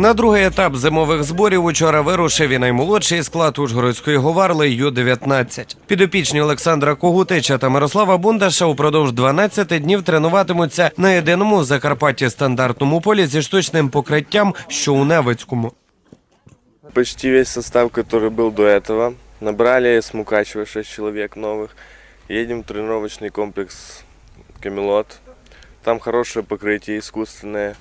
На другий етап зимових зборів учора вирушив і наймолодший склад Ужгородської говарли Ю-19. Підопічні Олександра Когутича та Мирослава Бундаша упродовж 12 днів тренуватимуться на єдиному в Закарпатті стандартному полі зі штучним покриттям, що у Невицькому. Почти весь состав, который был до этого. Набрали с Мукачева 6 человек новых. Едем в тренировочный комплекс Камелот. Там хорошее покрытие искусственное,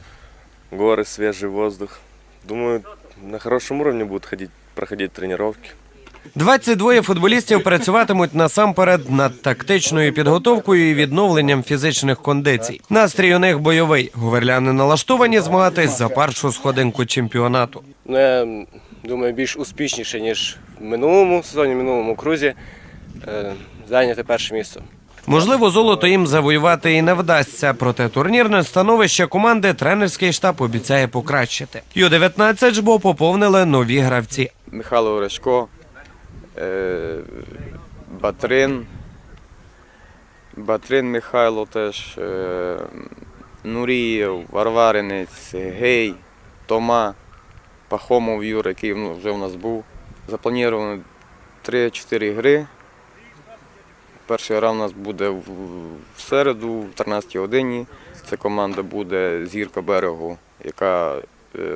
горы, свежий воздух. Думаю, на хорошем уровне будут ходить, проходить тренировки. 22 футболістів працюватимуть насамперед над тактичною підготовкою і відновленням фізичних кондицій. Настрій у них бойовий. Говерляни налаштовані змагатись за першу сходинку чемпіонату. Ну, я думаю, більш успішніше, ніж в минулому сезоні, в минулому крузі, е, зайняти перше місце. Можливо, золото їм завоювати і не вдасться, проте турнірне становище команди тренерський штаб обіцяє покращити. Ю-19 ж бо поповнили нові гравці. Михайло Орешко, е, Батрин, Батрин Михайло теж, е, Нурієв, Варваринець, Гей, Тома, Пахомов Юра, який ну, вже у нас був. Заплановано 3-4 гри. Перша гра у нас буде в, середу, в 13 годині. Це команда буде Зірка берегу, яка е,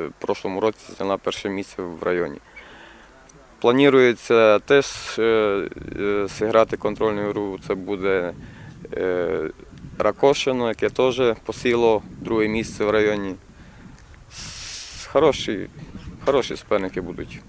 в прошлому році зайняла перше місце в районі. Планується теж е, е, зіграти контрольну гру. Це буде Ракошино, яке теж посіло друге місце в районі. Хороші, хороші суперники будуть.